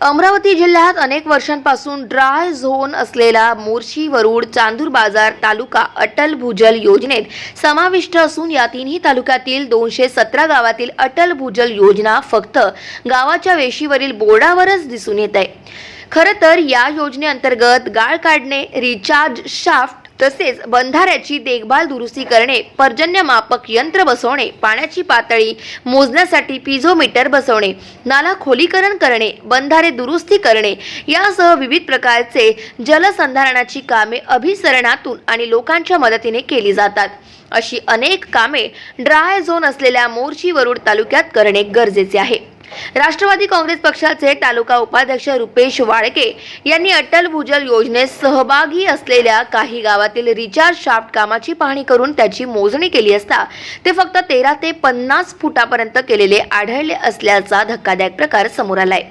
अमरावती जिल्ह्यात अनेक वर्षांपासून ड्राय झोन असलेला मोर्शी वरुड चांदूर बाजार तालुका अटल भूजल योजनेत समाविष्ट असून या तिन्ही तालुक्यातील दोनशे सतरा गावातील अटल भूजल योजना फक्त गावाच्या वेशीवरील बोर्डावरच दिसून येत आहे. खरं तर या योजनेअंतर्गत गाळ काढणे रिचार्ज शाफ्ट तसेच बंधाऱ्याची देखभाल दुरुस्ती करणे पर्जन्यमापक यंत्र बसवणे पाण्याची पातळी मोजण्यासाठी पिझोमीटर बसवणे नाला खोलीकरण करणे बंधारे दुरुस्ती करणे यासह विविध प्रकारचे जलसंधारणाची कामे अभिसरणातून आणि लोकांच्या मदतीने केली जातात. अशी अनेक कामे ड्राय झोन असलेल्या मोर्शी वरुड तालुक्यात करणे गरजेचे आहे. राष्ट्रवादी काँग्रेस पक्षाचे तालुका उपाध्यक्ष रुपेश वाळके यांनी अटल भूजल योजनेत सहभागी असलेल्या काही गावातील रिचार्ज शाफ्ट कामाची पाहणी करून त्याची मोजणी केली असता ते फक्त तेरा ते पन्नास फुटापर्यंत केलेले आढळले असल्याचा धक्कादायक प्रकार समोर आलाय.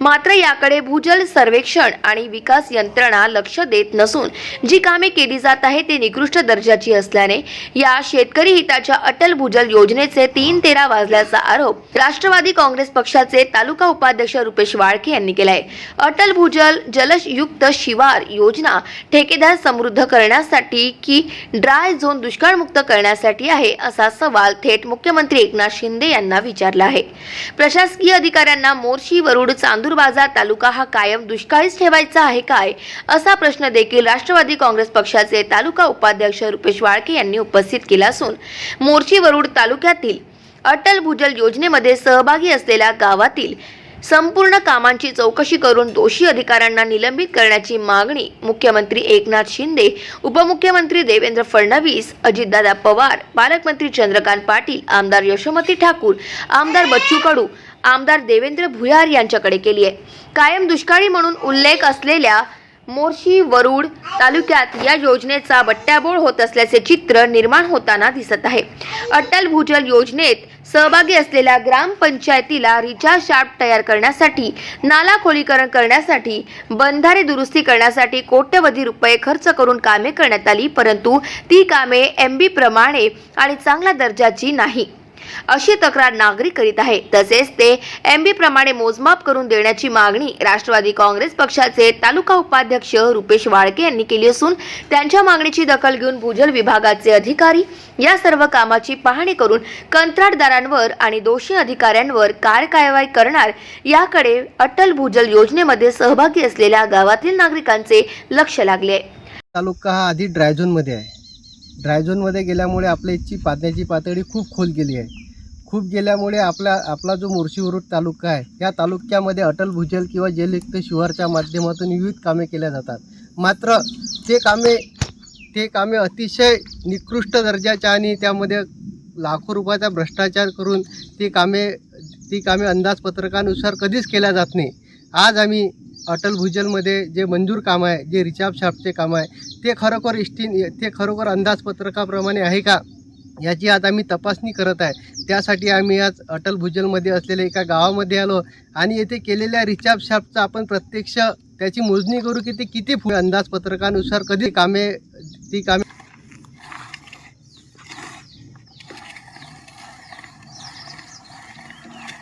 मात्र याकडे भूजल सर्वेक्षण आणि विकास यंत्रणा लक्ष देत नसून जी कामे केली जात आहे ती निकृष्ट दर्जाची असल्याने या शेतकरी हिताच्या अटल भूजल योजनेचे तीन तेरा वाजल्याचा आरोप राष्ट्रवादी काँग्रेस पक्षाचे तालुका उपाध्यक्ष रुपेश वाळके यांनी केलाय. अटल भूजल जलयुक्त शिवार योजना ठेकेदार समृद्ध करण्यासाठी की ड्राय झोन दुष्काळमुक्त करण्यासाठी आहे असा सवाल थेट मुख्यमंत्री एकनाथ शिंदे यांना विचारला आहे. प्रशासकीय अधिकाऱ्यांना मोर्शी वरुड चांदूर बाजार तालुका हा कायम दुष्काळीच ठेवायचा आहे काय असा प्रश्न देखील राष्ट्रवादी काँग्रेस पक्षाचे तालुका उपाध्यक्ष रुपेश वाळके यांनी उपस्थित केला असून मोर्चीवरुड तालुक्यातील अटल भूजल योजनेमध्ये सहभागी असलेल्या गावातील संपूर्ण कामांची चौकशी करून दोषी अधिकाऱ्यांना निलंबित करण्याची मागणी मुख्यमंत्री एकनाथ शिंदे उपमुख्यमंत्री देवेंद्र फडणवीस अजितदादा पवार पालकमंत्री चंद्रकांत पाटील आमदार यशोमती ठाकूर आमदार बच्चू कडू आमदार देवेंद्र भुयार यांच्याकडे केली आहे. कायम दुष्काळी म्हणून उल्लेख असलेल्या मोर्शी वरुड तालुक्यात या योजनेचा बट्ट्याबोळ होत असल्याचे चित्र निर्माण होताना दिसत आहे. अटल भूजल योजनेत सहभागी असलेल्या ग्रामपंचायतीला रिचार्ज शार्प तयार करण्यासाठी नाला खोलीकरण करण्यासाठी बंधारे दुरुस्ती करण्यासाठी कोट्यवधी रुपये खर्च करून कामे करण्यात आली परंतु ती कामे एम बी प्रमाणे आणि चांगल्या दर्जाची नाही. अशी तक्रार नागरिक करीत आहे. तसेच ते एम बी प्रमाणे मोजमाप करून देण्याची मागणी राष्ट्रवादी काँग्रेस पक्षाचे तालुका उपाध्यक्ष रुपेश वाळके यांनी केली असून त्यांच्या मागणीची दखल घेऊन भूजल विभागाचे अधिकारी या सर्व कामाची पाहणी करून कंत्राटदारांवर आणि दोषी अधिकाऱ्यांवर काय कारवाई करणार याकडे अटल भूजल योजनेमध्ये सहभागी असलेल्या गावातील नागरिकांचे लक्ष लागले तालुका हा आधी ड्रायझोनमध्ये आहे. ड्रायझोनमध्ये गेल्यामुळे आपल्या इथची पाण्याची पातळी खूप खोल गेली आहे. खूप गेल्यामुळे आपला आपला जो मोर्शीवरुड तालुका आहे या तालुक्यामध्ये अटल भूजल किंवा जलयुक्त शिवारच्या माध्यमातून विविध कामे केल्या जातात. मात्र ते कामे ते कामे अतिशय निकृष्ट दर्जाच्या आणि त्यामध्ये लाखो रुपयाचा भ्रष्टाचार करून ती कामे ती कामे अंदाजपत्रकानुसार कधीच केल्या जात नाही. आज आम्ही अटल भूजलमध्ये जे मंजूर काम आहे जे रिचार्ज शाफ्टचे काम आहे ते खरोखर इष्टीन ते खरोखर अंदाजपत्रकाप्रमाणे आहे का? याची आज आम्ही तपासणी करत आहे. त्यासाठी आम्ही आज अटल भूजलमध्ये असलेल्या एका गावामध्ये आलो आणि येथे केलेल्या रिचार्ज शाफ्टचा आपण प्रत्यक्ष त्याची मोजणी करू की ते किती फु- अंदाजपत्रकानुसार कधी कामे ती कामे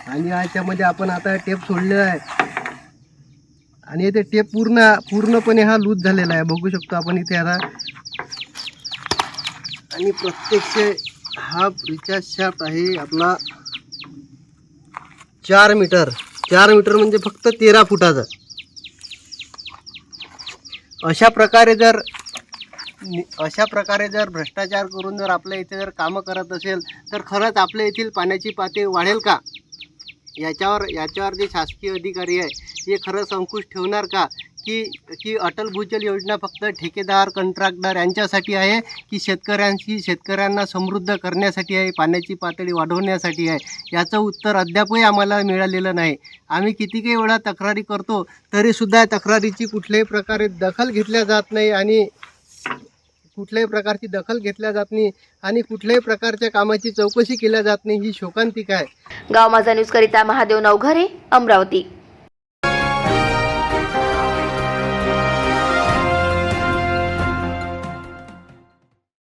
आणि याच्यामध्ये आपण आता टेप सोडलेला आहे. आणि इथे टेप पूर्ण पूर्णपणे हा लूज झालेला आहे. बघू शकतो आपण इथे आता. आणि प्रत्यक्ष हा रिचार्ज शाफ्ट आहे आपला चार मीटर चार मीटर म्हणजे फक्त तेरा फुटाचा. अशा प्रकारे जर अशा प्रकारे जर भ्रष्टाचार करून जर आपल्या इथे जर कामं करत असेल तर खरंच आपल्या येथील पाण्याची पातळी वाढेल का? याच्यावर याच्यावर जे शासकीय अधिकारी आहे ते खरंच संकुश ठेवणार का? की की अटल भूजल योजना फक्त ठेकेदार कंत्राटदार यांच्यासाठी आहे की शेतकऱ्यांशी शेतकऱ्यांना समृद्ध करण्यासाठी आहे पाण्याची पातळी वाढवण्यासाठी आहे? याचं उत्तर अद्यापही आम्हाला मिळालेलं नाही. आम्ही किती काही वेळा तक्रारी करतो तरीसुद्धा या तक्रारीची कुठल्याही प्रकारे दखल घेतल्या जात नाही आणि कुठल्याही प्रकारची दखल घेतल्या जात नाही आणि कुठल्याही प्रकारच्या कामाची चौकशी केल्या जात नाही ही शोकांतिका आहे. गाव माझा न्यूज करिता महादेव नवघरे अमरावती.